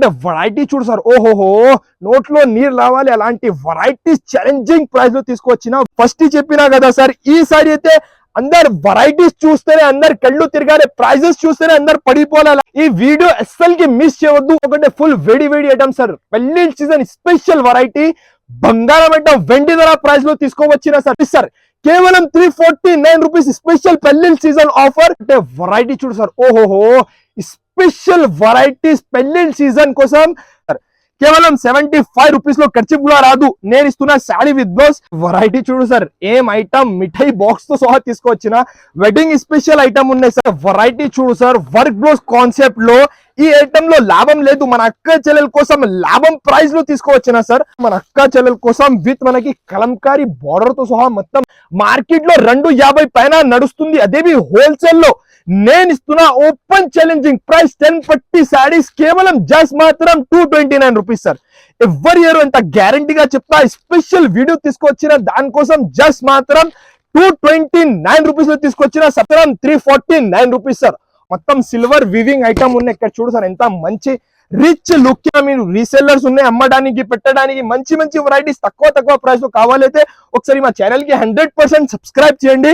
అంటే వెరైటీ చూడు సార్. ఓహోహో నోట్లో నీరు రావాలి అలాంటి వెరైటీ ఛాలెంజింగ్ ప్రైస్లో తీసుకొచ్చిన ఫస్ట్ చెప్పినా కదా సార్. ఈసారి అయితే అందరు వెరైటీస్ చూస్తేనే అందరు కళ్ళు తిరగాలి ప్రైజెస్ చూస్తేనే అందరు పడిపోవాలి ఈ వీడియో అస్సలకి మిస్ చేయవద్దు. ఒకటే ఫుల్ వేడి వేడి ఐటమ్ సార్. పెళ్ళి సీజన్ స్పెషల్ వెరైటీ బంగారం ఐటమ్ వెండి ధర ప్రైస్లో తీసుకోవచ్చిన సార్. సార్. కేవలం three forty nine rupees special పెళ్ళి సీజన్ ఆఫర్ అంటే వెరైటీ చూడు సార్. ఓహోహో స్పెషల్ వెరైటీ పెళ్ళి సీజన్ కోసం కేవలం సెవెంటీ ఫైవ్ రూపీస్లో ఖర్చు కూడా రాదు. నేను ఇస్తున్న శాడీ విత్ బ్లౌజ్ వెరైటీ చూడు సార్ ఏం ఐటమ్ మిఠాయి బాక్స్తో సహా తీసుకొచ్చిన. వెడ్డింగ్ స్పెషల్ ఐటమ్ ఉన్నాయి సార్ వెరైటీ చూడు సార్ వర్క్ బ్లౌజ్ కాన్సెప్ట్లో ఈ ఐటమ్లో లాభం లేదు. మన అక్క చెల్లెల కోసం లాభం ప్రైస్లో తీసుకోవచ్చునా సార్? మన అక్క చెల్లెల కోసం విత్ మనకి కలంకారీ బార్డర్తో సహా మొత్తం మార్కెట్లో రెండు యాభై పైన నడుస్తుంది. అదేవి హోల్సేల్లో నేను ఇస్తున్న ఓపెన్ ఛాలెంజింగ్ ప్రైస్ టెన్ పట్టి శారీస్ కేవలం జస్ట్ మాత్రం two twenty nine rupees sir. ఎవరి ఇయర్ ఎంత గ్యారంటీగా చెప్తా? స్పెషల్ వీడియో తీసుకొచ్చిన దానికోసం జస్ట్ మాత్రం టూ ట్వంటీ నైన్ రూపీస్లో తీసుకొచ్చిన సత్రం three forty nine rupees sir. మొత్తం సిల్వర్ వివింగ్ ఐటమ్ ఉన్నాయి. ఇక్కడ చూడు సార్ ఎంత మంచి రిచ్ లుక్ మీరు రీసెల్లర్స్ ఉన్నాయి. అమ్మడానికి పెట్టడానికి మంచి మంచి వెరైటీస్ తక్కువ తక్కువ ప్రైస్లో కావాలైతే ఒకసారి మా ఛానల్కి హండ్రెడ్ పర్సెంట్ సబ్స్క్రైబ్ చేయండి.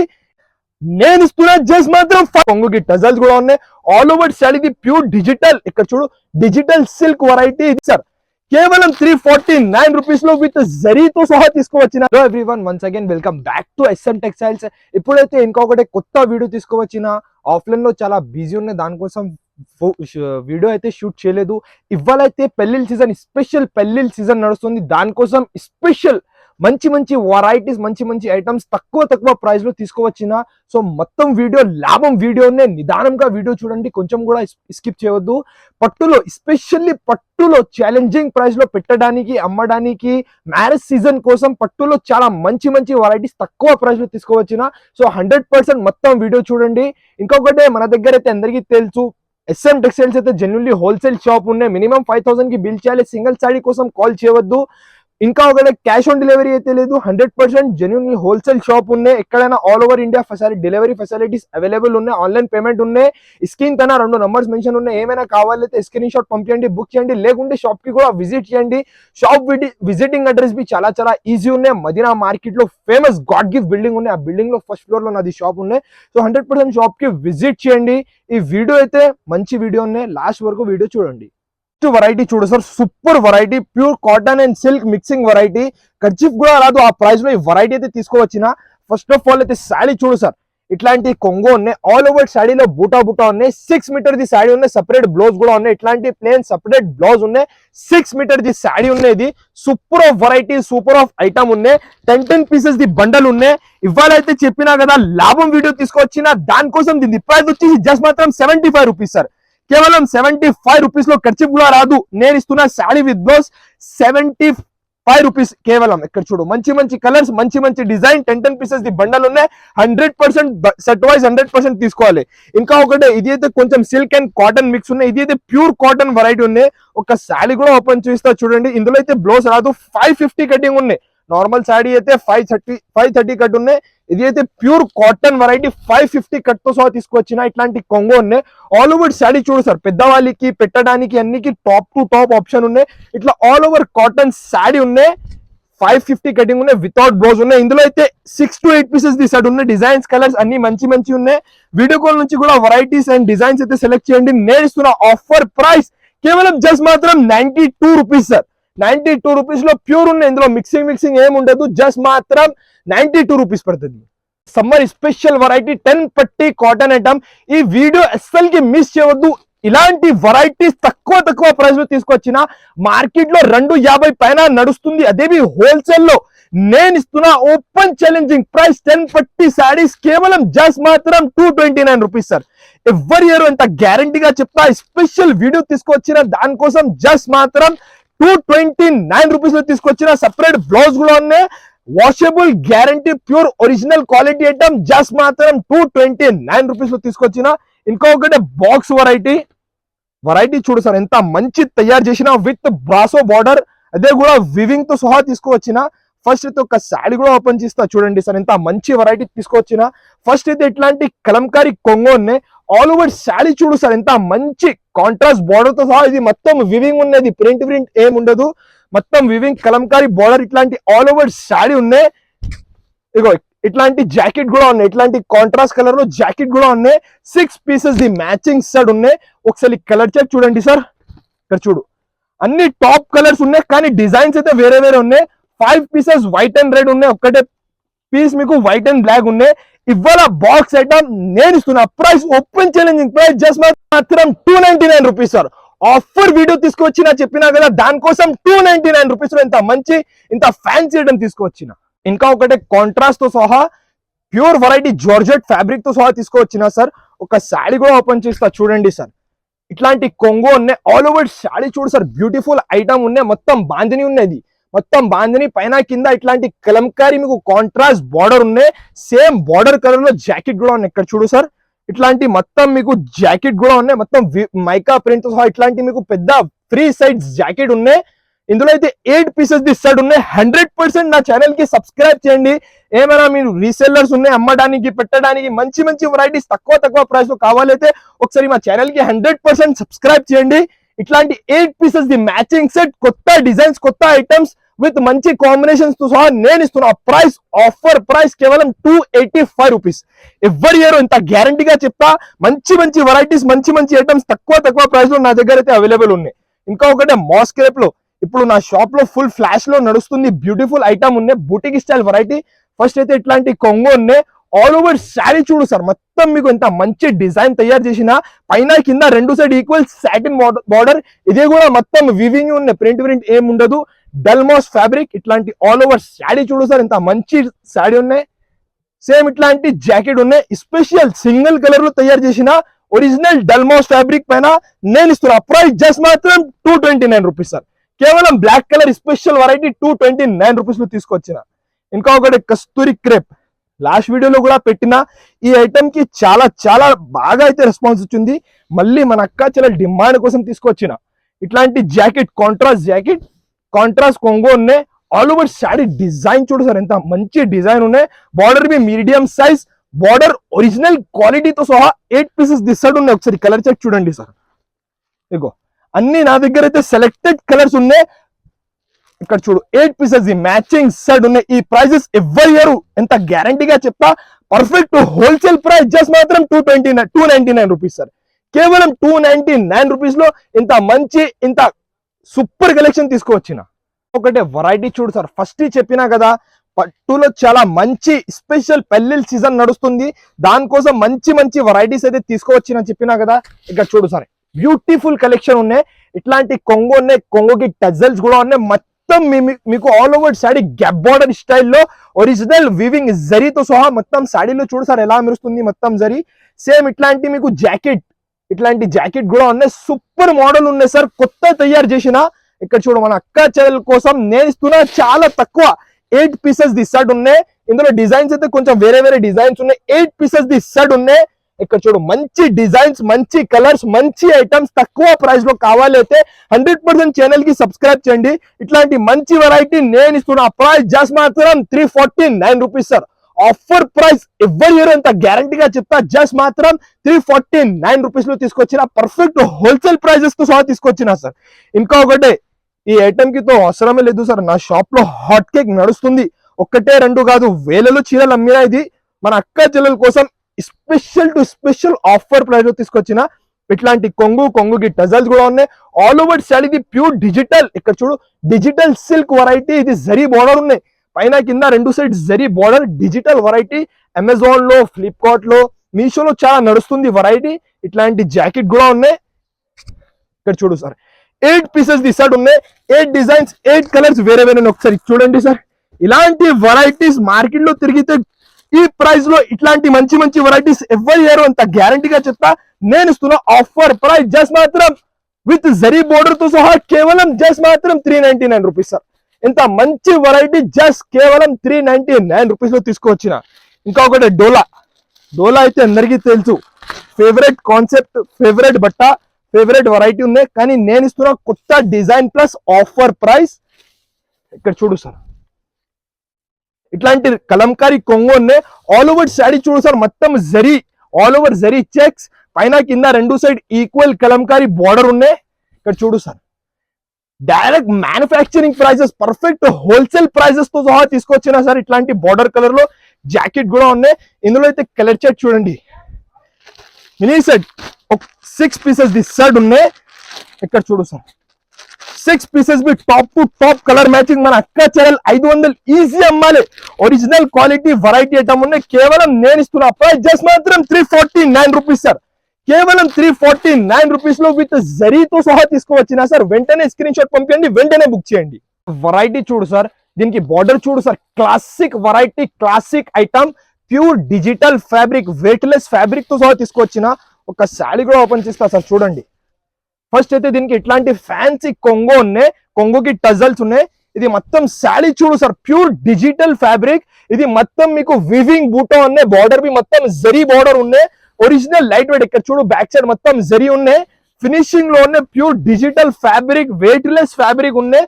నేను ఇస్తున్నా జస్ట్ మాత్రం కొంగుకి టజల్స్ కూడా ఉన్నాయి. ఆల్ ఓవర్ శారీ ఇది ప్యూర్ డిజిటల్ ఇక్కడ చూడు డిజిటల్ సిల్క్ వెరైటీ ఇది సార్. కేవలం త్రీ ఫార్టీ నైన్ రూపీస్లో విత్ జరీతో సహా తీసుకువచ్చిన. Every one once again welcome back to SN textiles ఇప్పుడైతే ఇంకొకటి కొత్త వీడియో తీసుకువచ్చిన. ఆఫ్లైన్లో చాలా బిజీ ఉన్నాయి దానికోసం వీడియో అయితే షూట్ చేయలేదు. ఇవాళైతే పెళ్ళిళ్ళ సీజన్ స్పెషల్ పెళ్ళిళ్ళ సీజన్ నడుస్తుంది. దానికోసం స్పెషల్ మంచి మంచి వెరైటీస్ మంచి మంచి ఐటమ్స్ తక్కువ తక్కువ ప్రైస్లో తీసుకువచ్చిన సో మొత్తం వీడియో లాభం వీడియోనే నిదానంగా వీడియో చూడండి కొంచెం కూడా స్కిప్ చేయవద్దు. పట్టులో ఎస్పెషల్లీ పట్టులో ఛాలెంజింగ్ ప్రైస్లో పెట్టడానికి అమ్మడానికి మ్యారేజ్ సీజన్ కోసం పట్టులో చాలా మంచి మంచి వెరైటీస్ తక్కువ ప్రైస్లో తీసుకువచ్చిన సో హండ్రెడ్ పర్సెంట్ మొత్తం వీడియో చూడండి. ఇంకొకటే మన దగ్గర అయితే అందరికీ తెలుసు ఎస్ఎం టెక్స్టైల్స్ అయితే జెన్యున్లీ హోల్సేల్ షాప్ ఉన్నాయి. మినిమం ఫైవ్ థౌసండ్కి బిల్ చేయాలి సింగిల్ సాడీ కోసం కాల్ చేయవద్దు. ఇంకా ఒకటి క్యాష్ ఆన్ డెలివరీ అయితే లేదు hundred percent genuine wholesale shop ఉన్నాయి. ఎక్కడైనా all over India facility delivery facilities available ఉన్నాయి ఆన్లైన్ పేమెంట్ ఉన్నాయి. స్క్రీన్ తన రెండు నంబర్స్ మెన్షన్ ఉన్నాయి. ఏమైనా కావాలైతే స్క్రీన్ షాట్ పంపించండి బుక్ చేయండి లేకుంటే షాప్కి కూడా విజిట్ చేయండి. షాప్ విజిటింగ్ అడ్రస్ బి చాలా చాలా ఈజీ ఉన్నాయి. మదీనా మార్కెట్లో ఫేమస్ గాడ్ గిఫ్ట్ బిల్డింగ్ ఉన్నాయి. ఆ బిల్డింగ్లో ఫస్ట్ ఫ్లోర్లో నాది షాప్ ఉన్నాయి. సో హండ్రెడ్ పర్సెంట్ షాప్కి విజిట్ చేయండి. ఈ వీడియో అయితే మంచి వీడియో ఉన్నాయి. లాస్ట్ వరకు వీడియో చూడండి. నెక్స్ట్ వెరైటీ చూడు sir super variety pure cotton and silk mixing variety kerchief కూడా రాదు. ఆ ప్రైస్లో ఈ వెరైటీ అయితే తీసుకువచ్చిన. ఫస్ట్ ఆఫ్ ఆల్ అయితే శాడీ చూడు సార్ ఇట్లాంటి కొంగో ఉన్నాయి. ఆల్ ఓవర్ శాడీలో బూటా బూటా ఉన్నాయి. సిక్స్ మీటర్ ది శాడీ ఉన్నాయి. సపరేట్ బ్లౌజ్ కూడా ఉన్నాయి. ఇట్లాంటి ప్లేన్ సపరేట్ బ్లౌజ్ ఉన్నాయి. సిక్స్ మీటర్ ది శాడీ ఉన్నాయి ఇది. Super of variety super of item ఉన్నాయి. Ten ten pieces the bundle ఉన్నాయి. ఇవాళ అయితే చెప్పినా కదా లాభం వీడియో తీసుకొచ్చిన దానికోసం దీని ప్రైస్ వచ్చేసి జస్ట్ మాత్రం సెవెంటీ ఫైవ్ రూపీస్ సార్ కేవలం సెవెంటీ ఫైవ్ రూపీస్లో ఖర్చు కూడా రాదు. నేను ఇస్తున్న sari with blouse seventy five rupees కేవలం. ఇక్కడ చూడు మంచి మంచి కలర్స్ మంచి మంచి design ten ten pieces the bundle ఉన్నాయి. Hundred percent set wise hundred percent తీసుకోవాలి. ఇంకా ఒకటి ఇది అయితే కొంచెం సిల్క్ అండ్ కాటన్ మిక్స్ ఉన్నాయి. ఇది అయితే ప్యూర్ కాటన్ వెరైటీ ఉన్నాయి. ఒక శారీ కూడా ఓపెన్ చేస్తా చూడండి. ఇందులో అయితే బ్లౌజ్ రాదు. ఫైవ్ ఫిఫ్టీ కటింగ్ ఉన్నాయి. నార్మల్ శాడీ అయితే five thirty five thirty cut ఉన్నాయి. ఇది అయితే pure cotton variety five fifty కట్తో సహా తీసుకొచ్చిన ఇట్లాంటి కొంగో ఉన్నాయి ఆల్ ఓవర్ శాడీ చూడు సార్ పెద్దవాళ్ళకి పెట్టడానికి అన్నికి టాప్ టు టాప్ ఆప్షన్ ఉన్నాయి. ఇట్లా ఆల్ ఓవర్ కాటన్ శాడీ ఉన్నాయి. ఫైవ్ ఫిఫ్టీ కటింగ్ ఉన్నాయి వితౌట్ బ్లౌజ్ ఉన్నాయి. ఇందులో అయితే సిక్స్ టు ఎయిట్ పీసెస్ తీసాడు ఉన్నాయి. డిజైన్స్ కలర్స్ అన్ని మంచి మంచి ఉన్నాయి. వీడియో కాల్ నుంచి కూడా వెరైటీస్ అండ్ డిజైన్స్ అయితే సెలెక్ట్ చేయండి. నేను ఇస్తున్న ఆఫర్ ప్రైస్ కేవలం జస్ట్ మాత్రం ninety two rupees sir ninety two రూపీస్లో ప్యూర్ ఉన్నాయి. ఇందులో మిక్సింగ్ మిక్సింగ్ ఏమి ఉండదు. జస్ట్ మాత్రం నైన్టీ టూ రూపీస్ పడుతుంది. సమ్మర్ స్పెషల్ వెరైటీ టెన్ పట్టి కాటన్ ఐటమ్. ఈ వీడియో అస్సలకి మిస్ చేయవద్దు. ఇలాంటి వెరైటీస్ తక్కువ తక్కువ ప్రైస్లో తీసుకొచ్చిన మార్కెట్లో రెండు యాభై పైన నడుస్తుంది. అదేవి హోల్సేల్లో నేను ఇస్తున్న ఓపెన్ ఛాలెంజింగ్ ప్రైస్ టెన్ పట్టి శారీస్ కేవలం జస్ట్ మాత్రం two twenty nine rupees sir ఎవరి ఇయర్ ఎంత గ్యారంటీగా చెప్తా స్పెషల్ వీడియో తీసుకొచ్చిన దానికోసం జస్ట్ మాత్రం టూ ట్వంటీ నైన్ రూపీస్లో తీసుకొచ్చిన సపరేట్ బ్లౌజ్ కూడా ఉన్నాయి. Washable guarantee pure original quality item just మాత్రం టూ ట్వంటీ నైన్ రూపీస్లో తీసుకొచ్చిన. ఇంకొకటి బాక్స్ వెరైటీ వెరైటీ చూడు సార్ ఎంత మంచి తయారు చేసిన విత్ బ్రాసో బార్డర్ అదే కూడా వివింగ్తో సహా తీసుకువచ్చిన ఫస్ట్ అయితే ఒక శారీ కూడా ఓపెన్ చేస్తా చూడండి సార్ ఎంత మంచి వెరైటీ తీసుకొచ్చిన. ఫస్ట్ అయితే ఇట్లాంటి కలంకారీ కొంగు ఉన్నాయి. ఆల్ ఓవర్ శారీ చూడు సార్ ఎంత మంచి కాంట్రాస్ట్ బార్డర్తో సహా ఇది మొత్తం వివింగ్ ఉన్నది. ప్రింట్ ప్రింట్ ఏం ఉండదు. మొత్తం వివింగ్ కలంకారీ బార్డర్ ఇట్లాంటి ఆల్ ఓవర్ శారీ ఉన్నాయి. ఇగో ఇట్లాంటి జాకెట్ కూడా ఉన్నాయి. ఇట్లాంటి కాంట్రాస్ట్ కలర్లో జాకెట్ కూడా ఉన్నాయి. Six pieces the matching set ఉన్నాయి. ఒకసారి కలర్ చెక్ చూడండి సార్. ఇక్కడ చూడు. అన్ని టాప్ కలర్స్ ఉన్నాయి కానీ డిజైన్స్ అయితే వేరే వేరే ఉన్నాయి. Five pieces white and red ఉన్నాయి. ఒక్కటే పీస్ మీకు వైట్ అండ్ బ్లాక్ ఉన్నాయి ఇవాళ బాక్స్ ఐటమ్ నేను ఇస్తున్నా price open challenging price just మాత్రం two ninety nine rupees sir offer video తీసుకొచ్చి నా చెప్పినా కదా దానికోసం టూ నైన్టీ నైన్ రూపీస్లో ఇంత మంచి ఇంత ఫ్యాన్సీ ఐటమ్ తీసుకొచ్చిన. ఇంకా ఒకటే కాంట్రాస్ట్తో సహా ప్యూర్ వెరైటీ జార్జెట్ ఫ్యాబ్రిక్తో సహా తీసుకొచ్చిన సార్ ఒక శాడీ కూడా ఓపెన్ చేస్తా చూడండి సార్ ఇట్లాంటి కొంగు ఉన్నాయి. ఆల్ ఓవర్ శాడీ చూడు సార్ బ్యూటిఫుల్ ఐటమ్ ఉన్నాయి. మొత్తం బాంధిని ఉన్నది. మొత్తం బాందిని పైన కింద ఇట్లాంటి కలంకారీ మీకు కాంట్రాస్ట్ బార్డర్ ఉన్నాయి. సేమ్ బార్డర్ కలర్లో జాకెట్ కూడా ఉన్నాయి. ఇక్కడ చూడు సార్. ఇట్లాంటి మొత్తం మీకు జాకెట్ కూడా ఉన్నాయి. మొత్తం వి- మైకా ప్రింట్తో సహా ఇట్లాంటి మీకు పెద్ద ఫ్రీ సైజ్ జాకెట్ ఉన్నాయి. ఇందులో అయితే ఎయిట్ పీసెస్ ది సెట్ ఉన్నాయి. హండ్రెడ్ పర్సెంట్ నా ఛానల్కి సబ్స్క్రైబ్ చేయండి. ఏమైనా మీరు రీసెల్లర్స్ ఉన్నాయి అమ్మడానికి పెట్టడానికి మంచి మంచి వెరైటీస్ తక్కువ తక్కువ ప్రైస్లో కావాలైతే ఒకసారి మా ఛానల్కి హండ్రెడ్ పర్సెంట్ సబ్స్క్రైబ్ చేయండి. ఇట్లాంటి eight pieces the matching set కొత్త డిజైన్స్ కొత్త ఐటమ్స్ విత్ మంచి కాంబినేషన్స్తో సహా నేను ఇస్తున్నా ప్రైస్ ఆఫర్ ప్రైస్ కేవలం టూ ఎయిటీ ఫైవ్ రూపీస్ ఎవరి ఇయర్ ఇంత గ్యారంటీగా చెప్తా మంచి మంచి వెరైటీస్ మంచి మంచి ఐటమ్స్ తక్కువ తక్కువ ప్రైస్లో నా దగ్గర అయితే అవైలబుల్ ఉన్నాయి. ఇంకా ఒకటే మాస్క్రేప్లో ఇప్పుడు నా షాప్లో ఫుల్ ఫ్లాష్లో నడుస్తుంది బ్యూటిఫుల్ ఐటమ్ ఉన్నాయి బూటిక్ స్టైల్ వెరైటీ ఫస్ట్ అయితే ఇట్లాంటి కొంగు ఉన్నాయి. ఆల్ ఓవర్ శారీ చూడు సార్ మొత్తం మీకు ఎంత మంచి డిజైన్ తయారు చేసిన పైన కింద రెండు సైడ్ ఈక్వల్ సాటిన్ బార్డర్ ఇది కూడా మొత్తం వివింగ్ ఉన్నాయి ప్రింట్ ప్రింట్ ఏం ఉండదు డల్మోస్ ఫ్యాబ్రిక్ ఇట్లాంటి ఆల్ ఓవర్ శారీ చూడు సార్ ఇంత మంచి శాడీ ఉన్నాయి. సేమ్ ఇట్లాంటి జాకెట్ ఉన్నాయి. స్పెషల్ సింగిల్ కలర్లో తయారు చేసిన ఒరిజినల్ డల్మోస్ ఫ్యాబ్రిక్ పైన నేను ఇస్తున్నా. ప్రైస్ జస్ట్ మాత్రం two twenty nine rupees sir. కేవలం black colour special variety two twenty nine రూపీస్లో తీసుకొచ్చిన. ఇంకా ఒకటి కస్తూరి క్రేప్. లాస్ట్ వీడియోలో కూడా పెట్టిన ఈ ఐటమ్కి చాలా చాలా బాగా అయితే రెస్పాన్స్ వచ్చింది. మళ్ళీ మన అక్క చాలా డిమాండ్ కోసం తీసుకొచ్చిన. ఇట్లాంటి జాకెట్ కాంట్రాస్ట్ జాకెట్ కాంట్రాస్ట్ కొంగు ఉన్నాయి ఆల్ ఓవర్ శారీ డిజైన్ చూడు సార్ ఎంత మంచి డిజైన్ ఉన్నాయి. బార్డర్ బి మీడియం సైజ్ బార్డర్ ఒరిజినల్ క్వాలిటీతో సహా ఎయిట్ పీసెస్ దిస్తాడు ఉన్నాయి. ఒకసారి కలర్ చెక్ చూడండి సార్ ఇగో అన్ని నా దగ్గర అయితే సెలెక్టెడ్ కలర్స్ ఉన్నాయి. ఇక్కడ చూడు ఎయిట్ పీసెస్ ఈ మ్యాచింగ్ సెట్ ఉన్నాయి. ఈ ప్రైజెస్ ఎవరి ఇయర్ ఎంత గ్యారంటీగా చెప్తా పర్ఫెక్ట్ హోల్సేల్ ప్రైస్ జస్ట్ మాత్రం two twenty nine two ninety nine rupees sir కేవలం టూ నైన్టీ నైన్ రూపీస్లో ఇంత మంచి ఇంత సూపర్ కలెక్షన్ తీసుకువచ్చిన. ఒకటే వెరైటీ చూడు సార్. ఫస్ట్ చెప్పినా కదా పట్టులో చాలా మంచి స్పెషల్ పెళ్ళిల్ సీజన్ నడుస్తుంది. దానికోసం మంచి మంచి వెరైటీస్ అయితే తీసుకువచ్చిన చెప్పినా కదా ఇక్కడ చూడు సార్. బ్యూటిఫుల్ కలెక్షన్ ఉన్నాయి. ఇట్లాంటి కొంగు ఉన్నాయి. కొంగుకి టజల్స్ కూడా ఉన్నాయి. మొత్తం మీకు all over sari gap border స్టైల్లో ఒరిజినల్ వివింగ్ జరీతో సహా మొత్తం సాడీలో చూడు సార్ ఎలా మెరుస్తుంది మొత్తం జరీ సేమ్ ఇట్లాంటి మీకు జాకెట్ ఇట్లాంటి జాకెట్ కూడా ఉన్నాయి. సూపర్ మోడల్ ఉన్నాయి సార్. కొత్త తయారు చేసిన ఇక్కడ చూడు మన అక్క చెల్లెల కోసం నేను ఇస్తున్నా చాలా తక్కువ ఎయిట్ పీసెస్ ది సెట్ ఉన్నాయి. ఇందులో డిజైన్స్ అయితే కొంచెం వేరే వేరే డిజైన్స్ ఉన్నాయి. ఎయిట్ పీసెస్ ది సెట్ ఉన్నాయి. ఇక్కడ చూడు మంచి డిజైన్స్ మంచి కలర్స్ మంచి ఐటమ్స్ తక్కువ ప్రైస్లో కావాలి అయితే హండ్రెడ్ పర్సెంట్ ఛానల్కి సబ్స్క్రైబ్ చేయండి. ఇట్లాంటి మంచి వెరైటీ నేను ఇస్తున్నా ప్రైస్ జస్ట్ మాత్రం three forty nine rupees sir offer price ఎవరి ఇయర్ అంత గ్యారంటీగా చెప్తా. జస్ట్ మాత్రం త్రీ ఫార్టీ నైన్ రూపీస్లో తీసుకొచ్చిన పర్ఫెక్ట్ హోల్సేల్ ప్రైజెస్తో సహా తీసుకొచ్చిన సార్ ఇంకా ఒకటే ఈ ఐటమ్కి తో అవసరమే లేదు సార్ నా షాప్లో హాట్ కేక్ నడుస్తుంది. ఒక్కటే రెండు కాదు వేలలో చీరలు అమ్మినా ఇది మన అక్క చెల్లెల కోసం స్పెషల్ టు స్పెషల్ ఆఫర్ ప్రైస్లో తీసుకొచ్చిన ఇట్లాంటి కొంగు కొంగుకి టజల్స్ కూడా ఉన్నాయి. ఆల్ ఓవర్ శారీ ఇది ప్యూర్ డిజిటల్ ఇక్కడ చూడు డిజిటల్ సిల్క్ వెరైటీ ఇది జరీ బోర్డర్ ఉన్నాయి. పైన కింద రెండు side zari border digital variety అమెజాన్లో ఫ్లిప్కార్ట్లో మీషోలో చాలా నడుస్తుంది వెరైటీ ఇట్లాంటి జాకెట్ కూడా ఉన్నాయి. ఇక్కడ చూడు sir eight pieces the set ఉన్నాయి. ఎయిట్ డిజైన్స్ ఎయిట్ కలర్స్ వేరే వేరే ఒకసారి చూడండి సార్ ఇలాంటి వెరైటీస్ మార్కెట్లో తిరిగితే ఈ ప్రైస్లో ఇట్లాంటి మంచి మంచి వెరైటీస్ ఎవరు ఇయర్ అంత గ్యారంటీగా చెప్తా. నేను ఇస్తున్నా ఆఫర్ ప్రైస్ జస్ట్ మాత్రం విత్ జరీ బోర్డర్తో సహా కేవలం జస్ట్ మాత్రం three ninety nine rupees sir ఇంత మంచి వెరైటీ జస్ట్ కేవలం త్రీ నైన్టీ నైన్ రూపీస్లో తీసుకొచ్చిన ఇంకా ఒకటి డోలా. డోలా అయితే అందరికీ తెలుసు. ఫేవరెట్ కాన్సెప్ట్ ఫేవరెట్ బట్ట ఫేవరెట్ వెరైటీ ఉన్నాయి. కానీ నేను ఇస్తున్న కొత్త డిజైన్ ప్లస్ ఆఫర్ ప్రైస్ ఇక్కడ చూడు సార్ ఇట్లాంటి కలంకారీ కొంగు ఉన్నాయి. ఆల్ ఓవర్ శాడీ చూడు సార్ మొత్తం zari. All over zari checks పైన కింద రెండు సైడ్ ఈక్వల్ కలంకారీ బార్డర్ ఉన్నాయి. ఇక్కడ చూడు sir direct manufacturing prices perfect wholesale ప్రైజెస్తో సహా తీసుకొచ్చిన సార్ ఇట్లాంటి బార్డర్ కలర్లో జాకెట్ కూడా ఉన్నాయి. ఇందులో అయితే కలర్ చెట్ చూడండి. Mini set six pieces the set ఉన్నాయి. ఇక్కడ చూడు sir six pieces B top to top colour matching మన అక్క చెరల్ ఐదు వందలు ఈజీ అమ్మాలి. ఒరిజినల్ క్వాలిటీ వెరైటీ ఐటమ్ ఉన్నాయి. కేవలం నేను ఇస్తున్న ప్రైస్ జస్ట్ మాత్రం three forty nine rupees sir కేవలం త్రీ ఫార్టీ నైన్ రూపీస్లో విత్ జరీతో సహా తీసుకువచ్చిన సార్ వెంటనే స్క్రీన్ షాట్ పంపించండి వెంటనే బుక్ చేయండి. వెరైటీ చూడు సార్ దీనికి బార్డర్ చూడు sir classic variety classic item pure digital fabric weightless ఫ్యాబ్రిక్తో సహా తీసుకొచ్చిన ఒక శారీ కూడా ఓపెన్ చేస్తా సార్ చూడండి. ఫస్ట్ అయితే దీనికి ఇట్లాంటి ఫ్యాన్సీ కొంగో ఉన్నాయి కొంగోకి టజల్స్ ఉన్నాయి. ఇది మొత్తం శారీ చూడు సార్ ప్యూర్ డిజిటల్ ఫ్యాబ్రిక్ ఇది మొత్తం మీకు వివింగ్ బూటో ఉన్నాయి బార్డర్ బి మొత్తం జరీ బార్డర్ ఉన్నాయి. ఒరిజినల్ లైట్ వెయిట్ ఇక్కడ చూడు బ్యాక్ సైడ్ మొత్తం జరి ఉన్నాయి. ఫినిషింగ్లో ఉన్నాయి pure digital fabric weightless fabric ఉన్నాయి.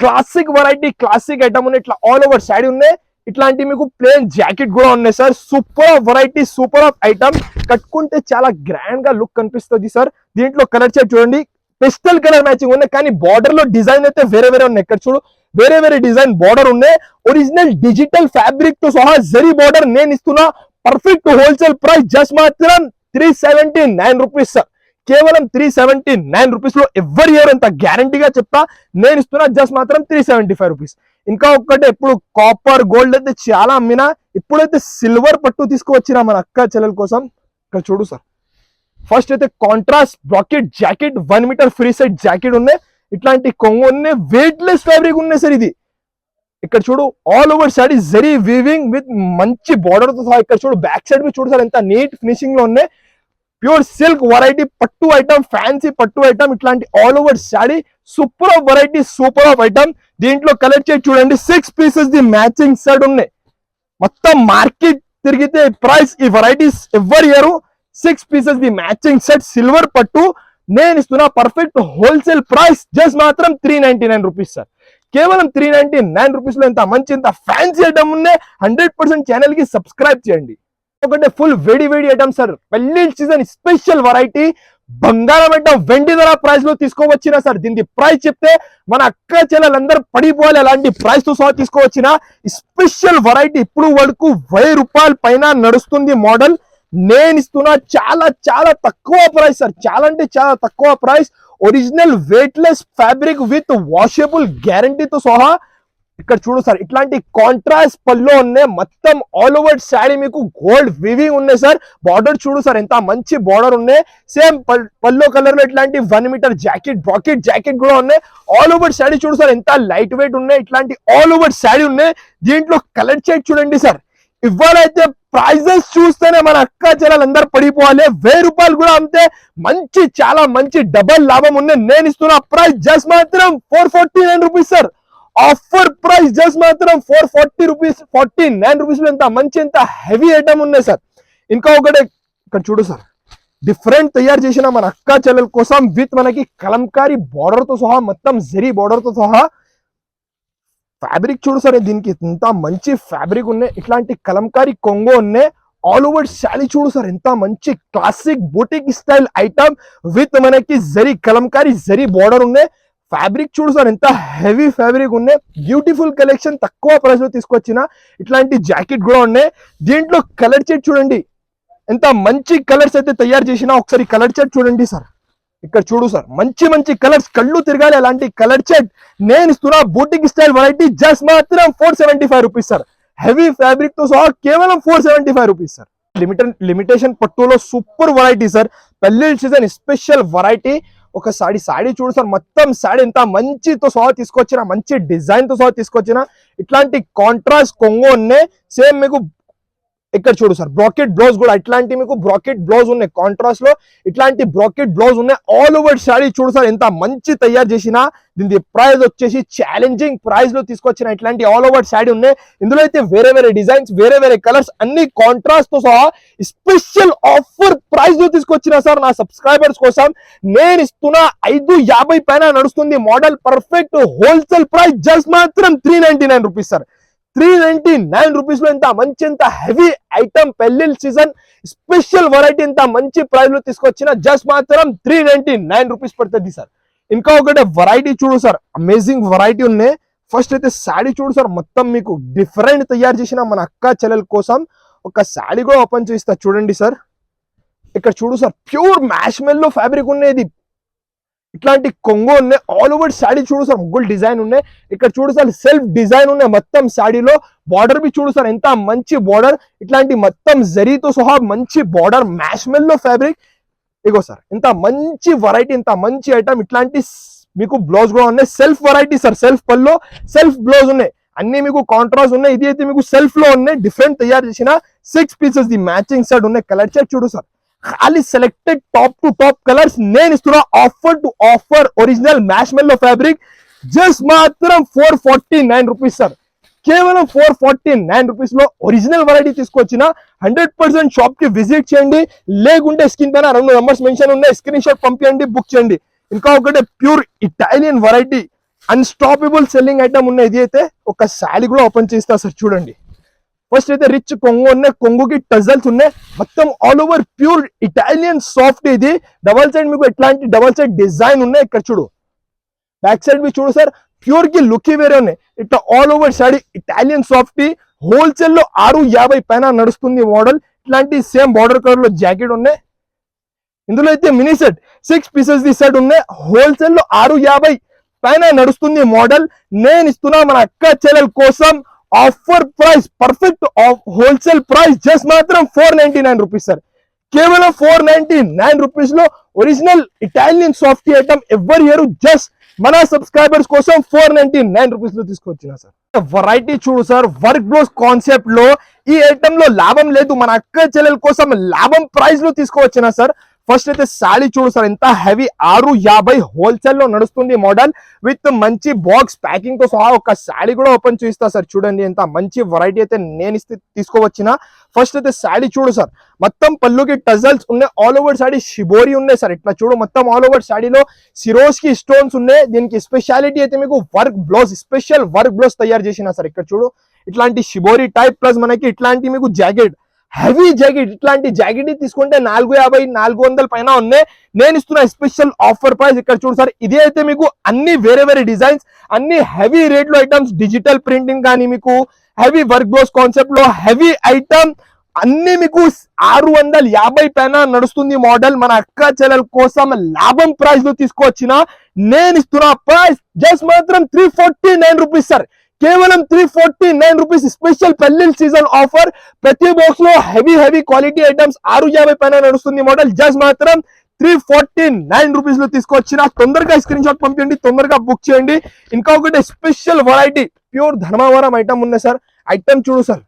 క్లాసిక్ వెరైటీ క్లాసిక్ ఐటమ్ ఉన్నాయి. ఇట్లా ఆల్ ఓవర్ సైడ్ ఉన్నాయి. ఇట్లాంటి మీకు ప్లేన్ జాకెట్ కూడా ఉన్నాయి sir super of variety super of item కట్టుకుంటే చాలా గ్రాండ్గా లుక్ కనిపిస్తుంది సార్ దీంట్లో కలర్ చార్ట్ చూడండి. పెస్టల్ కలర్ మ్యాచింగ్ ఉన్నాయి కానీ బార్డర్లో డిజైన్ అయితే వేరే వేరే ఉన్నాయి. ఇక్కడ చూడు వేరే వేరే డిజైన్ బార్డర్ ఉన్నాయి. ఒరిజినల్ డిజిటల్ ఫ్యాబ్రిక్తో సహా జరీ బార్డర్ నేను ఇస్తున్నా. పర్ఫెక్ట్ హోల్సేల్ ప్రైస్ జస్ట్ మాత్రం three seventy nine rupees sir కేవలం త్రీ సెవెంటీ నైన్ రూపీస్లో ఎవరి ఇయర్ అంత గ్యారంటీగా చెప్తా? నేను ఇస్తున్నా జస్ట్ మాత్రం త్రీ సెవెంటీ ఫైవ్ రూపీస్ ఇంకా ఒక్కటే ఇప్పుడు కాపర్ గోల్డ్ అయితే చాలా అమ్మినా ఇప్పుడైతే సిల్వర్ పట్టు తీసుకువచ్చిన మన అక్క చెల్లెల కోసం. ఇక్కడ చూడు సార్ ఫస్ట్ అయితే contrast bracket jacket one metre free side jacket ఉన్నాయి ఇట్లాంటి కొంగు ఉన్నాయి వెయిట్ లెస్ ఫ్యాబ్రిక్ ఉన్నాయి సార్ ఇది. ఇక్కడ చూడు all over side zari weaving with మంచి బార్డర్తో సహా ఇక్కడ చూడు బ్యాక్ సైడ్ మీద చూడు సార్ ఎంత నీట్ ఫినిషింగ్లో ఉన్నాయి. ప్యూర్ సిల్క్ వెరైటీ పట్టు ఐటమ్ ఫ్యాన్సీ పట్టు ఐటమ్ ఇట్లాంటి all over sari super of variety super of item దీంట్లో కలెక్ట్ చేసి చూడండి six pieces the matching set ఉన్నాయి. మొత్తం మార్కెట్ తిరిగితే ప్రైస్ ఈ వెరైటీస్ ఎవరు year six pieces the matching set silver పట్టు. నేను ఇస్తున్నా పర్ఫెక్ట్ హోల్సేల్ ప్రైస్ జస్ట్ మాత్రం three ninety nine rupees sir కేవలం త్రీ నైన్టీ నైన్ రూపీస్లో ఎంత మంచి ఎంత ఫ్యాన్సీ ఐటమ్ ఉన్నాయి హండ్రెడ్ పర్సెంట్ ఛానల్కి సబ్స్క్రైబ్ చేయండి. ఒకటే ఫుల్ వేడి వేడి ఐటమ్ సార్ పెళ్ళి సీజన్ స్పెషల్ వెరైటీ బంగారం ఐటమ్ వెండి ధర ప్రైస్లో తీసుకోవచ్చిన సార్ దీనికి ప్రైస్ చెప్తే మన అక్క చెల్లెలందరూ పడిపోవాలి అలాంటి ప్రైస్తో సహా తీసుకోవచ్చిన స్పెషల్ వెరైటీ ఇప్పుడు వరకు వెయ్యి రూపాయల పైన నడుస్తుంది మోడల్ నేను ఇస్తున్నా చాలా చాలా తక్కువ ప్రైస్ సార్ చాలా అంటే చాలా తక్కువ price original weightless fabric with washable గ్యారంటీతో సహా ఇక్కడ చూడు సార్ ఇట్లాంటి కాంట్రాస్ట్ పల్లో ఉన్నాయి. మొత్తం ఆల్ ఓవర్ శారీ మీకు గోల్డ్ వివింగ్ ఉన్నాయి సార్. బార్డర్ చూడు సార్ ఎంత మంచి బార్డర్ ఉన్నాయి. సేమ్ పల్లో కలర్లో ఇట్లాంటి one meter jacket bracket jacket కూడా ఉన్నాయి. ఆల్ ఓవర్ శారీ చూడు సార్ ఎంత లైట్ వెయిట్ ఉన్నాయి. ఇట్లాంటి ఆల్ ఓవర్ శారీ ఉన్నాయి. దీంట్లో కలర్ షేడ్ చూడండి సార్. ఇవాళైతే ప్రైజెస్ చూస్తేనే మన అక్క చెల్లెలు అందరు పడిపోవాలి. వెయ్యి రూపాయలు కూడా అమ్మితే మంచి చాలా మంచి డబల్ లాభం ఉంది. నేను ఇస్తున్న ప్రైస్ జస్ట్ మాత్రం four forty nine rupees sir offer price just మాత్రం four forty rupees forty nine రూపీస్లో ఎంత మంచి ఎంత హెవీ ఐటమ్ ఉన్నాయి సార్ ఇంకా ఒకటి ఇక్కడ చూడు సార్ డిఫరెంట్ తయారు చేసిన మన అక్క చెల్లెల కోసం విత్ మనకి కలంకారీ బార్డర్తో సహా మొత్తం జరీ బార్డర్తో సహా ఫ్యాబ్రిక్ చూడు సరే దీనికి ఎంత మంచి ఫ్యాబ్రిక్ ఉన్నాయి. ఇట్లాంటి కలంకారీ కొంగో ఉన్నాయి. ఆల్ ఓవర్ శారీ చూడు సార్ ఎంత మంచి classic boutique style item with మనకి జరీ కలంకారీ జరీ బార్డర్ ఉన్నాయి. ఫ్యాబ్రిక్ చూడు సార్ ఎంత హెవీ ఫ్యాబ్రిక్ ఉన్నాయి. బ్యూటిఫుల్ కలెక్షన్ తక్కువ ప్రైస్లో తీసుకొచ్చిన ఇట్లాంటి జాకెట్ కూడా ఉన్నాయి. దీంట్లో కలర్ చెట్ చూడండి. ఎంత మంచి కలర్స్ అయితే తయారు చేసినా ఒకసారి కలర్ చెట్ చూడండి సార్. ఇక్కడ చూడు సార్ మంచి మంచి కలర్స్ కళ్ళు తిరగాలి అలాంటి కలర్ చెట్ నేను ఇస్తున్నా బోటిక్ స్టైల్ వెరైటీ జస్ట్ మాత్రం four seventy five rupees sir. Heavy ఫ్యాబ్రిక్తో సహా కేవలం four seventy five rupees sir. Limited limitation పట్టులో సూపర్ వెరైటీ సార్. పెళ్ళి సీజన్ స్పెషల్ వెరైటీ ఒక సాడీ సాడీ చూడు సార్ మొత్తం సాడీ ఎంత మంచితో సహా తీసుకొచ్చిన మంచి డిజైన్తో సహా తీసుకొచ్చిన ఇట్లాంటి కాంట్రాస్ట్ కొంగు సేమ్ మీకు ఇక్కడ చూడు సార్ బ్రాకెట్ బ్లౌజ్ కూడా ఇట్లాంటి మీకు బ్రాకెట్ బ్లౌజ్ ఉన్నాయి. కాంట్రాస్ట్లో ఇట్లాంటి బ్రాకెట్ బ్లౌజ్ ఉన్నాయి. ఆల్ ఓవర్ శారీ చూడు సార్ ఎంత మంచి తయారు చేసిన దీని ప్రైస్ వచ్చేసి ఛాలెంజింగ్ ప్రైస్లో తీసుకొచ్చిన ఇట్లాంటి ఆల్ ఓవర్ శారీ ఉన్నాయి. ఇందులో అయితే వేరే వేరే డిజైన్స్ వేరే వేరే కలర్స్ అన్ని కాంట్రాస్ట్తో సహా స్పెషల్ ఆఫర్ ప్రైస్లో తీసుకొచ్చిన సార్ నా సబ్స్క్రైబర్స్ కోసం. నేను ఇస్తున్న ఐదు యాభై పైన నడుస్తుంది model perfect wholesale price just మాత్రం three ninety nine rupees sir. Three ninety nine రూపీస్లో ఇంత మంచి ఇంత హెవీ ఐటమ్ పెళ్ళిల్ సీజన్ స్పెషల్ వెరైటీ ఇంత మంచి ప్రైస్లో తీసుకొచ్చిన జస్ట్ మాత్రం త్రీ నైన్టీ నైన్ రూపీస్ పడుతుంది సార్ ఇంకా ఒకటి వెరైటీ చూడు సార్ అమేజింగ్ వెరైటీ ఉన్నాయి. ఫస్ట్ అయితే శాడీ చూడు సార్ మొత్తం మీకు డిఫరెంట్ తయారు చేసిన మన అక్క చెల్లెల కోసం ఒక శాడీ కూడా ఓపెన్ చేస్తా చూడండి సార్ ఇక్కడ చూడు సార్ ప్యూర్ మ్యాష్మెల్లో ఫ్యాబ్రిక్ ఉన్నది. ఇట్లాంటి కొంగు ఉన్నాయి. ఆల్ ఓవర్ శాడీ చూడు సార్ ముగ్గులు డిజైన్ ఉన్నాయి. ఇక్కడ చూడు సార్ సెల్ఫ్ డిజైన్ ఉన్నాయి. మొత్తం శాడీలో బార్డర్ బి చూడు సార్ ఎంత మంచి బార్డర్ ఇట్లాంటి మొత్తం జరీతో సహా మంచి బార్డర్ మ్యాష్లో ఫ్యాబ్రిక్ ఇగో సార్ ఇంత మంచి వెరైటీ ఇంత మంచి ఐటమ్ ఇట్లాంటి మీకు బ్లౌజ్ కూడా ఉన్నాయి. Self variety sir. Self pallu self blouse ఉన్నాయి. అన్ని మీకు కాంట్రాస్ట్ ఉన్నాయి. ఇది అయితే మీకు సెల్ఫ్లో ఉన్నాయి. డిఫరెంట్ తయారు చేసిన six pieces the matching set ఉన్నాయి. కలర్ చార్ట్ చూడు సార్ ఖాళీ selected top to top colours నేను ఇస్తున్నా offer to offer original mash mellow fabric just మాత్రం four forty nine rupees sir కేవలం ఫోర్ ఫార్టీ నైన్ రూపీస్లో ఒరిజినల్ వెరైటీ తీసుకొచ్చిన hundred percent షాప్కి విజిట్ చేయండి లేకుంటే స్క్రీన్ పైన రెండు నెంబర్స్ మెన్షన్ ఉన్నాయి స్క్రీన్ షాట్ పంపించండి బుక్ చేయండి ఇంకా ఒకటి pure Italian variety unstoppable selling item ఉన్నాయి ఇది అయితే ఒక శారీ కూడా ఓపెన్ చేస్తా సార్ చూడండి ఫస్ట్ అయితే రిచ్ కొంగు ఉన్నాయి కొంగుకి టజల్స్ ఉన్నాయి మొత్తం all over pure Italian soft ఇది. డబల్ సైడ్ మీకు ఎట్లాంటి డబల్ సైడ్ డిజైన్ ఉన్నాయి ఇక్కడ చూడు. బ్యాక్ సైడ్ మీ చూడు సార్ ప్యూర్కి లుక్ వేరే ఉన్నాయి. ఇట్లా all over sari Italian soft హోల్సేల్లో ఆరు యాభై పైన నడుస్తుంది మోడల్ ఇట్లాంటి సేమ్ బార్డర్ కలర్లో జాకెట్ ఉన్నాయి. ఇందులో అయితే mini set six pieces the set ఉన్నాయి. హోల్సేల్లో ఆరు యాభై పైన నడుస్తుంది మోడల్ నేను ఇస్తున్నా మన అక్క చెల్లెల కోసం. Offer price perfect wholesale price just మాత్రం four ninety nine rupees sir కేవలం ఫోర్ నైన్టీ నైన్ రూపీస్లో ఒరిజినల్ ఇటాలియన్ సాఫ్ట్ ఐటమ్ ఎవరి ఇయర్ జస్ట్ మన సబ్స్క్రైబర్స్ కోసం ఫోర్ నైన్టీ నైన్ రూపీస్లో తీసుకొచ్చిన సార్ వెరైటీ చూడు సార్ వర్క్ బ్లౌజ్ కాన్సెప్ట్లో ఈ ఐటమ్లో లాభం లేదు మన అక్క చెల్లెల కోసం లాభం ప్రైస్లో తీసుకువచ్చిన సార్ ఫస్ట్ అయితే శారీ చూడు సార్ ఎంత హెవీ ఆరు యాభై హోల్సేల్లో నడుస్తుంది మోడల్ విత్ మంచి బాక్స్ ప్యాకింగ్తో సహా ఒక శారీ కూడా ఓపెన్ చూస్తా సార్. చూడండి ఎంత మంచి వెరైటీ అయితే నేను ఇస్తే తీసుకోవచ్చిన. ఫస్ట్ అయితే శారీ చూడు సార్ మొత్తం పళ్ళుకి టజల్స్ ఉన్నాయి ఆల్ ఓవర్ శారీ షిబోరి ఉన్నాయి సార్. ఇట్లా చూడు మొత్తం ఆల్ ఓవర్ శారీలో సిరోస్కి స్టోన్స్ ఉన్నాయి. దీనికి స్పెషాలిటీ అయితే మీకు work blouse special work blouse తయారు చేసిన సార్. ఇక్కడ చూడు ఇట్లాంటి షిబోరి టైప్ ప్లస్ మనకి ఇట్లాంటి మీకు జాకెట్ హెవీ జాకెట్ ఇట్లాంటి జాకెట్ తీసుకుంటే నాలుగు యాభై నాలుగు వందల పైన ఉన్నాయి. నేను ఇస్తున్న స్పెషల్ ఆఫర్ ప్రైస్ ఇక్కడ చూడు సార్. ఇది అయితే మీకు అన్ని వేరే వేరే డిజైన్స్ అన్ని హెవీ రేట్లో ఐటమ్స్ డిజిటల్ ప్రింటింగ్ కానీ మీకు హెవీ వర్క్ బ్లౌజ్ కాన్సెప్ట్లో హెవీ ఐటమ్ అన్ని మీకు ఆరు వందల యాభై పైన నడుస్తుంది మోడల్. మన అక్క చెల్లెల కోసం లాభం ప్రైస్లో తీసుకొచ్చిన నేను ఇస్తున్న ప్రైస్ జస్ట్ మాత్రం three forty nine rupees sir. కేవలం three forty nine rupees special పెళ్ళిల్ season offer ప్రతి బాక్స్లో హెవీ హెవీ క్వాలిటీ ఐటమ్స్ ఆరు యాభై పైన నడుస్తుంది మోడల్ జస్ట్ మాత్రం త్రీ ఫార్టీ నైన్ రూపీస్లో తీసుకొచ్చిన. తొందరగా స్క్రీన్ షాట్ పంపించండి తొందరగా బుక్ చేయండి. ఇంకా ఒకటి special variety pure Dharmavaram item ఉంది సార్. ఐటమ్ చూడు సార్.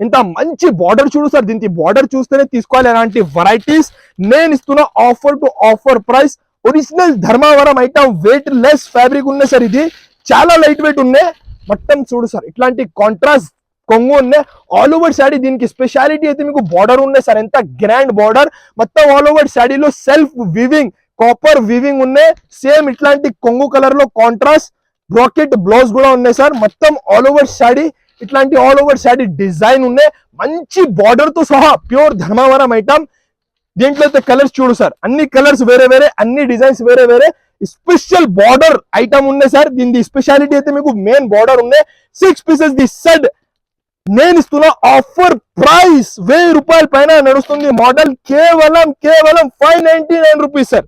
ఇంత మంచి బార్డర్ చూడు సార్. దీనికి బార్డర్ చూస్తేనే తీసుకోవాలి అలాంటి వెరైటీస్ నేను ఇస్తున్న offer to offer price original Dharmavaram item weightless fabric ఉన్నాయి సార్ ఇది. చాలా లైట్ వెయిట్ ఉన్నాయి. మొత్తం చూడు సార్ ఇట్లాంటి కాంట్రాస్ట్ కొంగు ఉన్నాయి ఆల్ ఓవర్ శాడీ దీనికి స్పెషాలిటీ అయితే మీకు బార్డర్ ఉన్నాయి సార్. ఎంత గ్రాండ్ బార్డర్ మొత్తం ఆల్ ఓవర్ శాడీలో సెల్ఫ్ వివింగ్ కాపర్ వివింగ్ ఉన్నాయి సేమ్ ఇట్లాంటి కొంగు కలర్లో కాంట్రాస్ట్ బ్రాకెట్ బ్లౌజ్ కూడా ఉన్నాయి సార్. మొత్తం ఆల్ ఓవర్ శాడీ ఇట్లాంటి ఆల్ ఓవర్ శాడీ డిజైన్ ఉన్నాయి మంచి బార్డర్తో సహా ప్యూర్ ధర్మవరం ఐటమ్ దీంట్లో అయితే కలర్స్ చూడు సార్. అన్ని కలర్స్ వేరే వేరే అన్ని డిజైన్స్ వేరే వేరే. స్పెషల్ బార్డర్ ఐటమ్ ఉన్నాయి సార్. దీని స్పెషాలిటీ అయితే మీకు మెయిన్ బార్డర్ ఉన్నాయి సిక్స్ పీసెస్ ది సెడ్ నేను ఇస్తున్న ఆఫర్ ప్రైస్ వెయ్యి రూపాయల పైన నడుస్తుంది. మోడల్ కేవలం కేవలం five ninety nine rupees sir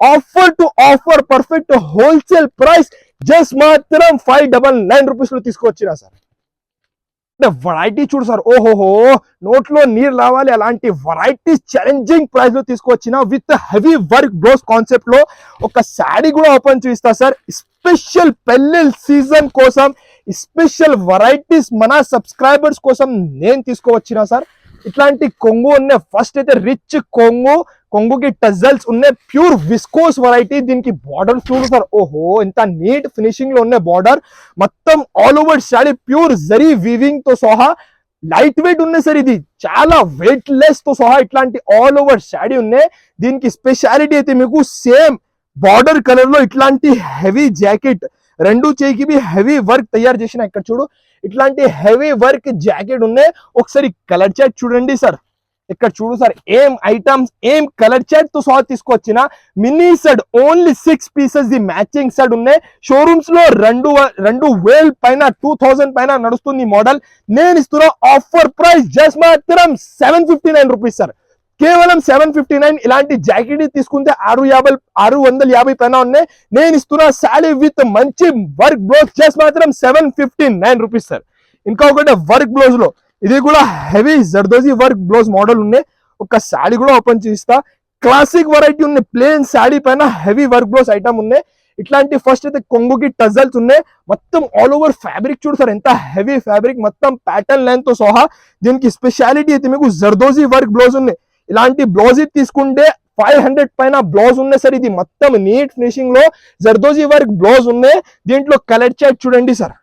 offer to offer perfect wholesale price just మాత్రం ఫైవ్ డబల్ నైన్ రూపీస్లో తీసుకొచ్చినా సార్ వెరైటీ చూడు సార్. ఓహోహో నోట్లో నీరు రావాలి. అలాంటి వెరైటీస్ ఛాలెంజింగ్ ప్రైస్లో తీసుకొచ్చిన విత్ హెవీ వర్క్ బ్లౌజ్ కాన్సెప్ట్లో ఒక శారీ కూడా ఓపెన్ చూపిస్తా సార్. స్పెషల్ పెళ్ళిల్ సీజన్ కోసం స్పెషల్ వెరైటీస్ మన సబ్స్క్రైబర్స్ కోసం నేను తీసుకువచ్చిన సార్. ఇట్లాంటి కొంగు ఉన్నాయి ఫస్ట్ అయితే రిచ్ కొంగు కొంగు కి టజల్స్ ఉన్నాయి ప్యూర్ విస్కోస్ వెరైటీ దీనికి బార్డర్ చూడు సార్. ఓహో ఎంత నీట్ ఫినిషింగ్లో ఉన్నాయి బార్డర్ మొత్తం all over sari pure zari వీవింగ్తో సహా లైట్ వెయిట్ ఉన్నాయి సార్ ఇది. చాలా వెయిట్ లెస్తో సహా ఇట్లాంటి ఆల్ ఓవర్ శాడీ ఉన్నాయి. దీనికి స్పెషాలిటీ అయితే మీకు సేమ్ బార్డర్ కలర్లో ఇట్లాంటి హెవీ జాకెట్ రెండు చేయికి బి హెవీ వర్క్ తయారు చేసిన ఇక్కడ చూడు. ఇట్లాంటి హెవీ వర్క్ జాకెట్ ఉన్నాయి. ఒకసారి కలర్ చాట్ చూడండి సార్. ఇక్కడ చూడు సార్ ఏం ఐటమ్స్ ఏం కలర్ చాట్తో సహా తీసుకొచ్చిన mini set only six pieces the matching set ఉన్నాయి. షోరూమ్స్లో రెండు రెండు వేల్ పైన టూ థౌసండ్ పైన నడుస్తుంది మోడల్ నేను ఇస్తున్న ఆఫర్ ప్రైస్ జస్ట్ మాత్రం seven fifty nine rupees sir. కేవలం సెవెన్ ఫిఫ్టీ నైన్ ఇలాంటి జాకెట్ తీసుకుంటే ఆరు యాభై ఆరు వందల యాభై పైన ఉన్నాయి. నేను ఇస్తున్న శాలీ విత్ మంచి వర్క్ బ్లౌజ్ జస్ట్ మాత్రం seven fifty nine rupees sir. ఇంకా ఒకటి వర్క్ బ్లౌజ్లో ఇది కూడా heavy zardozi work blouse model ఉన్నాయి ఒక శాడీ కూడా ఓపెన్ చేస్తా. క్లాసిక్ వెరైటీ ఉన్నాయి ప్లేన్ శాడీ పైన హెవీ వర్క్ బ్లౌజ్ ఐటమ్ ఉన్నాయి ఇట్లాంటి ఫస్ట్ అయితే కొంగుకి టజల్స్ ఉన్నాయి. మొత్తం ఆల్ ఓవర్ ఫ్యాబ్రిక్ చూడు సార్ ఎంత హెవీ ఫ్యాబ్రిక్ మొత్తం ప్యాటర్న్ లైన్తో సహా దీనికి స్పెషాలిటీ అయితే మీకు జర్దోజీ వర్క్ బ్లౌజ్ ఉన్నాయి ఇలాంటి బ్లౌజ్ తీసుకుంటే ఫైవ్ హండ్రెడ్ పైన బ్లౌజ్ ఉన్నాయి సార్ ఇది మొత్తం నీట్ ఫినిషింగ్లో జర్దోజీ వర్క్ బ్లౌజ్ ఉన్నాయి దీంట్లో కలర్ చాట్ చూడండి sir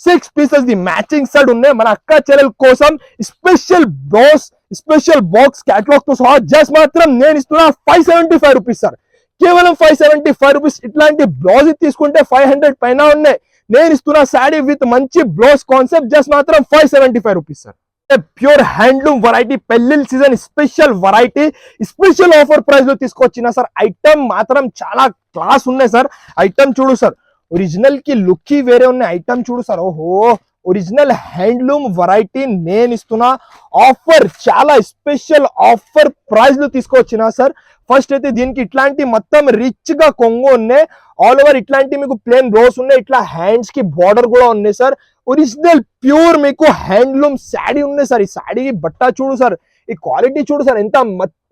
six pieces the matching set ఉన్నాయి మన అక్క చెల్లెల కోసం స్పెషల్ బ్లౌజ్ స్పెషల్ బాక్స్ క్యాటలాగ్తో సహా జస్ట్ మాత్రం నేను ఇస్తున్నా five seventy five rupees sir కేవలం ఫైవ్ సెవెంటీ ఫైవ్ రూపీస్ ఇట్లాంటి బ్లౌజ్ తీసుకుంటే ఫైవ్ హండ్రెడ్ పైన ఉన్నాయి నేను ఇస్తున్న శాడీ విత్ మంచి బ్లౌజ్ కాన్సెప్ట్ జస్ట్ మాత్రం five seventy five rupees sir pure handloom variety పెళ్ళిల్ season special variety special offer ప్రైస్లో తీసుకొచ్చిన సార్ ఐటమ్ మాత్రం చాలా క్లాస్ ఉన్నాయి సార్ ఐటమ్ చూడు సార్ ఒరిజినల్కి లుక్ వేరే ఉన్నాయి ఐటమ్ చూడు సార్ ఓహో ఒరిజినల్ హ్యాండ్లూమ్ వెరైటీ నేను ఇస్తున్నా ఆఫర్ చాలా స్పెషల్ ఆఫర్ ప్రైస్లో తీసుకొచ్చిన సార్ ఫస్ట్ అయితే దీనికి ఇట్లాంటి మొత్తం రిచ్గా కొంగు ఉన్నాయి ఆల్ ఓవర్ ఇట్లాంటి మీకు ప్లేన్ రోస్ ఉన్నాయి ఇట్లా హ్యాండ్స్కి బార్డర్ కూడా ఉన్నాయి సార్ ఒరిజినల్ ప్యూర్ మీకు హ్యాండ్లూమ్ శాడీ ఉన్నాయి సార్ ఈ శాడీ బట్ట చూడు సార్ ఈ క్వాలిటీ చూడు సార్ ఎంత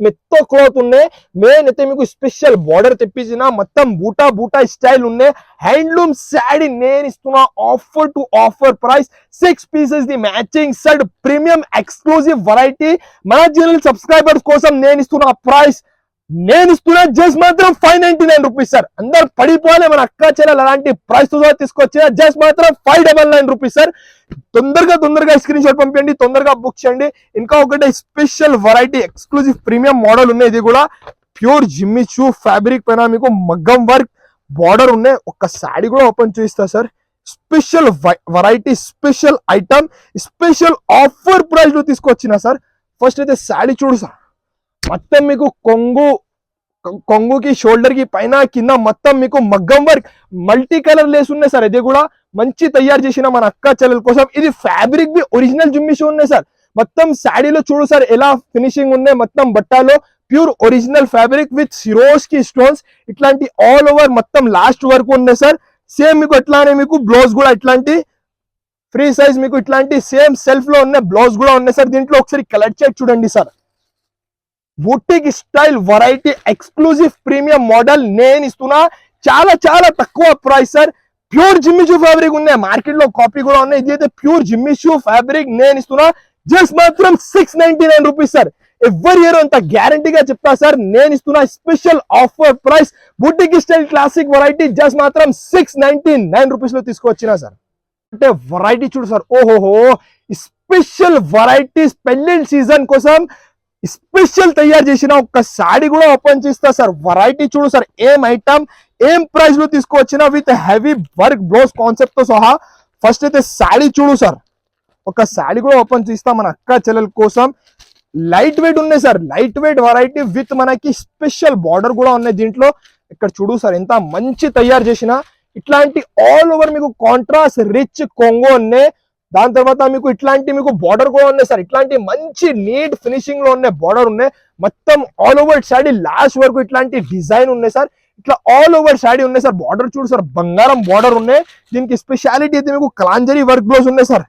మెత్త క్లోత్ ఉన్నాయి. మెయిన్ అయితే మీకు స్పెషల్ బార్డర్ తెప్పించిన మొత్తం బూటా బూటా స్టైల్ ఉన్నాయి హ్యాండ్లూమ్ శాడీ నేను ఇస్తున్నా offer to offer price six pieces the matching set premium exclusive variety మన ఛానల్ సబ్స్క్రైబర్స్ కోసం నేను ఇస్తున్న ప్రైస్ నేను ఇస్తున్నా జస్ట్ మాత్రం five ninety nine rupees sir. అందరు పడిపోవాలి మన అక్క చెల్లెలు అలాంటి ప్రైస్తో తీసుకొచ్చిన జస్ట్ మాత్రం five double nine rupees sir. తొందరగా తొందరగా స్క్రీన్ షాట్ పంపించండి తొందరగా బుక్ చేయండి. ఇంకా ఒకటి special variety exclusive premium model ఉన్నాయి ఇది కూడా. ప్యూర్ జిమ్మి షూ ఫ్యాబ్రిక్ పైన మీకు మగ్గం వర్క్ బార్డర్ ఉన్నాయి. ఒక శాడీ కూడా ఓపెన్ చేస్తా sir. Special variety special item special offer ప్రైస్లో తీసుకొచ్చిన సార్. ఫస్ట్ అయితే శాడీ చూడు సార్. మొత్తం మీకు కొంగు కొంగుకి షోల్డర్కి పైన కింద మొత్తం మీకు మగ్గం వర్క్ మల్టీ కలర్ లేస్ ఉన్నాయి సార్. ఇది కూడా మంచి తయారు చేసిన మన అక్క చెల్లెల కోసం. ఇది ఫ్యాబ్రిక్ బి ఒరిజినల్ జుమ్మిషి ఉన్నాయి సార్. మొత్తం శాడీలో చూడు సార్ ఎలా ఫినిషింగ్ ఉన్నాయి మొత్తం బట్టాలో. Pure original fabric with Swarovski stones. ఇట్లాంటి ఆల్ ఓవర్ మొత్తం లాస్ట్ వరకు ఉన్నాయి సార్. సేమ్ మీకు ఎట్లానే మీకు బ్లౌజ్ కూడా ఇట్లాంటి. ఫ్రీ సైజ్ మీకు ఇట్లాంటి సేమ్ సెల్ఫ్లో ఉన్న బ్లౌజ్ కూడా ఉన్నాయి సార్. దీంట్లో ఒకసారి కలర్ చెక్ చూడండి sir. Boutique style variety exclusive premium model నేను ఇస్తున్నా. చాలా చాలా తక్కువ price sir pure Jimmy Choo fabric ఉన్నాయి మార్కెట్లో కాపీ కూడా ఉన్నాయి. ఇది అయితే ప్యూర్ జిమ్మి షూ ఫ్యాబ్రిక్ నేను ఇస్తున్నా. జస్ట్ మాత్రం six ninety nine rupees sir ఎవరి ఇయర్ అంత గ్యారంటీగా చెప్తా సార్ నేను ఇస్తున్నా special offer price boutique style classic variety just మాత్రం సిక్స్ నైన్టీ నైన్ రూపీస్లో తీసుకొచ్చినా సార్ అంటే వెరైటీ చూడు సార్ ఓహోహో. స్పెషల్ వెరైటీస్ పెళ్ళి సీజన్ కోసం స్పెషల్ తయారు చేసిన ఒక సాడీ కూడా ఓపెన్ చేస్తా సార్. వెరైటీ చూడు సార్. ఏం ఐటమ్ ఏం ప్రైస్లో తీసుకొచ్చిన విత్ హెవీ వర్క్ బ్లౌజ్ కాన్సెప్ట్తో సహా. ఫస్ట్ అయితే సాడీ చూడు సార్. ఒక సాడీ కూడా ఓపెన్ చేస్తా మన అక్క చెల్లెల కోసం. లైట్ వెయిట్ ఉన్నాయి sir. Light weight variety with మనకి స్పెషల్ బార్డర్ కూడా ఉన్నాయి దీంట్లో. ఇక్కడ చూడు సార్. ఎంత మంచి తయారు చేసిన. ఇట్లాంటి ఆల్ ఓవర్ మీకు కాంట్రాస్ట్ రిచ్ కొంగో ఉన్నాయి. దాని తర్వాత మీకు ఇట్లాంటి మీకు బార్డర్ కూడా ఉన్నాయి సార్. ఇట్లాంటి మంచి నీట్ ఫినిషింగ్లో ఉన్నాయి బార్డర్ ఉన్నాయి. మొత్తం ఆల్ ఓవర్ శాడీ లాస్ట్ వరకు ఇట్లాంటి డిజైన్ ఉన్నాయి సార్. ఇట్లా ఆల్ ఓవర్ శాడీ ఉన్నాయి సార్. బార్డర్ చూడు సార్ బంగారం బార్డర్ ఉన్నాయి. దీనికి స్పెషాలిటీ అయితే మీకు క్లాంజరీ వర్క్ బ్లౌజ్ ఉన్నాయి సార్.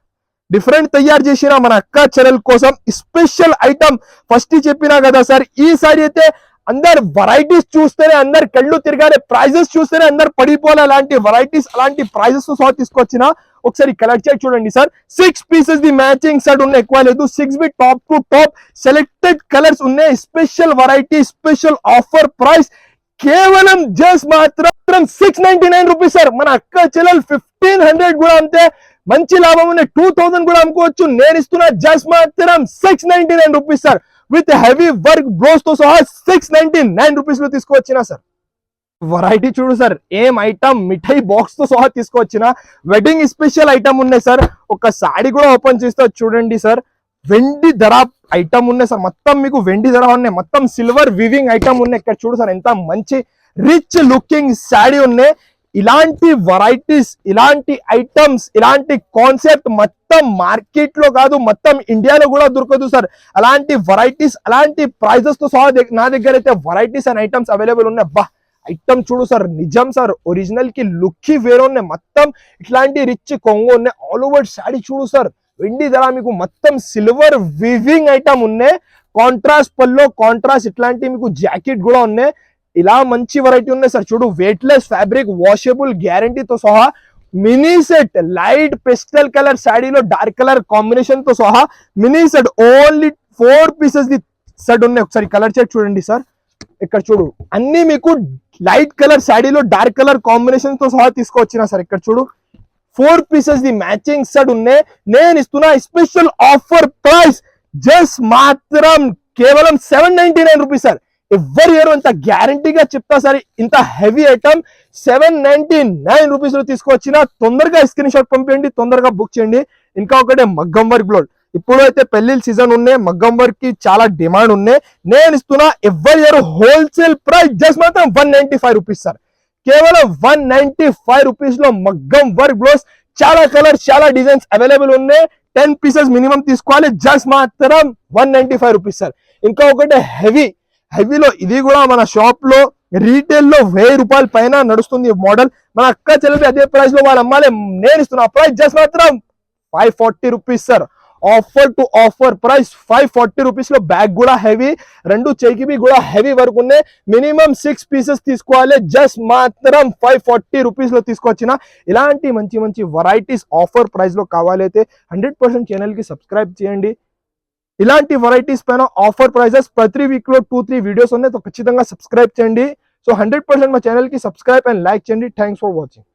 డిఫరెంట్ తయారు చేసిన మన అక్క చెరల్ కోసం స్పెషల్ ఐటమ్ ఫస్ట్ చెప్పినా కదా సార్ ఈ సారీ అయితే అందరు వెరైటీస్ చూస్తేనే అందరు కళ్ళు తిరగాలి ప్రైజెస్ చూస్తేనే అందరు పడిపోవాలి అలాంటి వెరైటీస్ అలాంటి ప్రైజెస్తో సహా తీసుకొచ్చిన ఒకసారి కలెక్ట్ చేసి చూడండి sir. Six pieces the matching set ఉన్నాయి. ఎక్కువ లేదు. Six B top to top selected colours ఉన్నాయి. Special variety special offer price కేవలం జస్ట్ మాత్రం six ninety nine rupees sir. మన అక్క చెల్లెలు ఫిఫ్టీన్ హండ్రెడ్ కూడా అంతే. మంచి లాభం ఉన్నాయి టూ థౌసండ్ కూడా అమ్ముకోవచ్చు. నేను ఇస్తున్నా జస్ట్ మాత్రం six ninety nine rupees sir. With heavy work బ్లౌజ్తో సహా సిక్స్ నైన్టీ నైన్ రూపీస్లో తీసుకువచ్చినా సార్. వెరైటీ చూడు సార్ ఏం ఐటమ్ మిఠాయి బాక్స్తో సహా తీసుకొచ్చిన. వెడ్డింగ్ స్పెషల్ ఐటమ్ ఉన్నాయి సార్ ఒక సాడీ కూడా ఓపెన్ చేస్తే చూడండి సార్ వెండి ధర ఐటమ్ ఉన్నాయి సార్ మొత్తం మీకు వెండి ధర ఉన్నాయి. మొత్తం సిల్వర్ వివింగ్ ఐటమ్ ఉన్నాయి. ఇక్కడ చూడు సార్ ఎంత మంచి రిచ్ లుకింగ్ శాడీ ఉన్నాయి. ఇలాంటి వెరైటీస్ ఇలాంటి ఐటమ్స్ ఇలాంటి కాన్సెప్ట్ మొత్తం మార్కెట్లో కాదు మొత్తం ఇండియాలో కూడా దొరకదు సార్ అలాంటి వెరైటీస్ అలాంటి ప్రైజెస్తో సహా నా దగ్గర అయితే వెరైటీస్ అండ్ ఐటమ్స్ అవైలబుల్ ఉన్నాయి. బా ఐటమ్ చూడు సార్ నిజం సార్ ఒరిజినల్కి లుక్ వేరే ఉన్నాయి. మొత్తం ఇట్లాంటి రిచ్ కొంగు ఉన్నాయి. ఆల్ ఓవర్ శాడీ చూడు సార్. వెండి ధర మీకు మొత్తం సిల్వర్ వివింగ్ ఐటమ్ ఉన్నాయి. కాంట్రాస్ట్ పల్లో కాంట్రాస్ట్ ఇట్లాంటి మీకు జాకెట్ కూడా ఉన్నాయి. ఇలా మంచి వెరైటీ ఉన్నాయి సార్. చూడు వెయిట్లెస్ ఫ్యాబ్రిక్ వాషబుల్ గ్యారంటీతో సహా mini set light pastel colour శాడీలో dark colour కాంబినేషన్తో సహా mini set only four pieces the set ఉన్నాయి. ఒకసారి కలర్ చెక్ చూడండి సార్. ఇక్కడ చూడు. అన్ని మీకు లైట్ కలర్ శాడీలో డార్క్ కలర్ కాంబినేషన్తో సహా తీసుకొచ్చిన సార్ ఇక్కడ చూడు. Four pieces the matching set ఉన్నాయి. నేను ఇస్తున్నా స్పెషల్ ఆఫర్ ప్రైస్ జస్ట్ మాత్రం కేవలం seven ninety nine rupees sir. ఎవరి ఎవరు ఇంత గ్యారంటీగా చెప్తా సార్. ఇంత heavy item seven ninety nine రూపీస్లో తీసుకొచ్చిన తొందరగా స్క్రీన్ షాట్ పంపించండి తొందరగా బుక్ చేయండి. ఇంకా ఒకటే మగ్గం వర్క్ బ్లౌజ్ ఇప్పుడు అయితే పెళ్ళిళ్ళ సీజన్ ఉన్నాయి మగ్గం వర్క్కి చాలా డిమాండ్ ఉన్నాయి. నేను ఇస్తున్నా ఎవరి ఇయర్ హోల్సేల్ ప్రైస్ జస్ట్ మాత్రం one ninety five rupees sir. కేవలం వన్ నైన్టీ ఫైవ్ రూపీస్లో మగ్గం వర్క్ బ్లౌజ్ చాలా కలర్స్ చాలా డిజైన్స్ అవైలబుల్ ఉన్నాయి. టెన్ పీసెస్ మినిమం తీసుకోవాలి జస్ట్ మాత్రం one ninety five rupees sir. ఇంకా ఒకటి హెవీ హెవీలో ఇది కూడా మన షాప్లో రీటైల్లో వెయ్యి రూపాయల పైన నడుస్తుంది ఈ మోడల్. మన అక్క చెల్లెలు అదే ప్రైస్లో వాళ్ళు అమ్మాలి నేను ఇస్తున్నా ప్రైస్ జస్ట్ మాత్రం five forty rupees sir. Offer to offer price five forty రూపీస్లో బ్యాగ్ కూడా హెవీ రెండు చెకివి కూడా హెవీ వరకు ఉన్నాయి. మినిమం సిక్స్ పీసెస్ తీసుకోవాలి. జస్ట్ మాత్రం ఫైవ్ ఫార్టీ రూపీస్లో తీసుకొచ్చిన ఇలాంటి మంచి మంచి వెరైటీస్ ఆఫర్ ప్రైస్లో కావాలైతే హండ్రెడ్ పర్సెంట్ ఛానల్కి సబ్స్క్రైబ్ చేయండి. ఇలాంటి వెరైటీస్ పైన ఆఫర్ ప్రైజెస్ ప్రతి వీక్లో టూ త్రీ వీడియోస్ ఉన్నాయి. ఖచ్చితంగా సబ్స్క్రైబ్ చేయండి. సో హండ్రెడ్ పర్సెంట్ మా ఛానల్కి సబ్స్క్రైబ్ అండ్ లైక్ చేయండి. Thanks for watching